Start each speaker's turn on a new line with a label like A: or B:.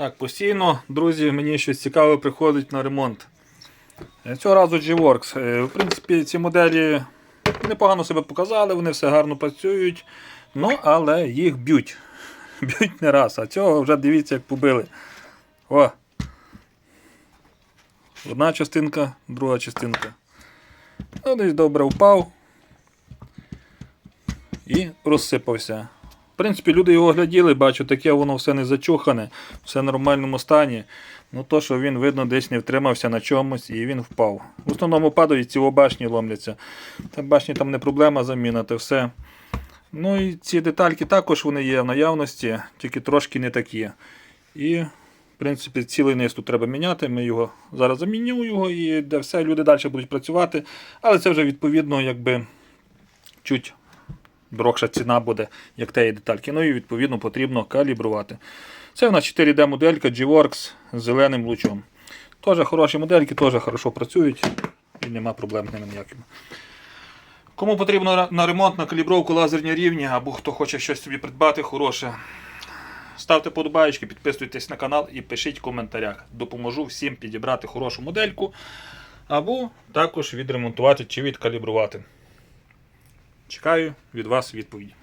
A: Так, постійно, друзі, мені щось цікаве приходить на ремонт. Е, Цього разу G-Works. Е, В принципі, ці моделі непогано себе показали, вони все гарно працюють. Ну, але їх б'ють. Б'ють не раз. А цього вже дивіться, як побили. О! Одна частинка, друга частинка. Ну, десь добре впав і розсипався. Принципі, люди його гляділи, бачу, таке воно все не зачухане, все в нормальному стані. Ну то, що він, видно, десь не втримався на чомусь і він впав. В основному падають ці башні ломляться. Та башні там не проблема заміна, це все. Ну і ці детальки також вони є в наявності, тільки трошки не такі. І, в принципі, цілий низ тут треба міняти. Ми його зараз заміню його і де все, люди далі будуть працювати. Але це вже відповідно, якби чуть дорогша ціна буде, як теї детальки. Ну і відповідно потрібно калібрувати. Це в нас 4D моделька G-Works з зеленим лучом. Теж хороші модельки, теж хорошо працюють і нема проблем з ними ніяких. Кому потрібно на ремонт, на калібровку лазерні рівні, або хто хоче щось собі придбати хороше, ставте подобаєчки, підписуйтесь на канал і пишіть в коментарях. Допоможу всім підібрати хорошу модельку, або також відремонтувати чи відкалібрувати. Чекаю від вас відповіді.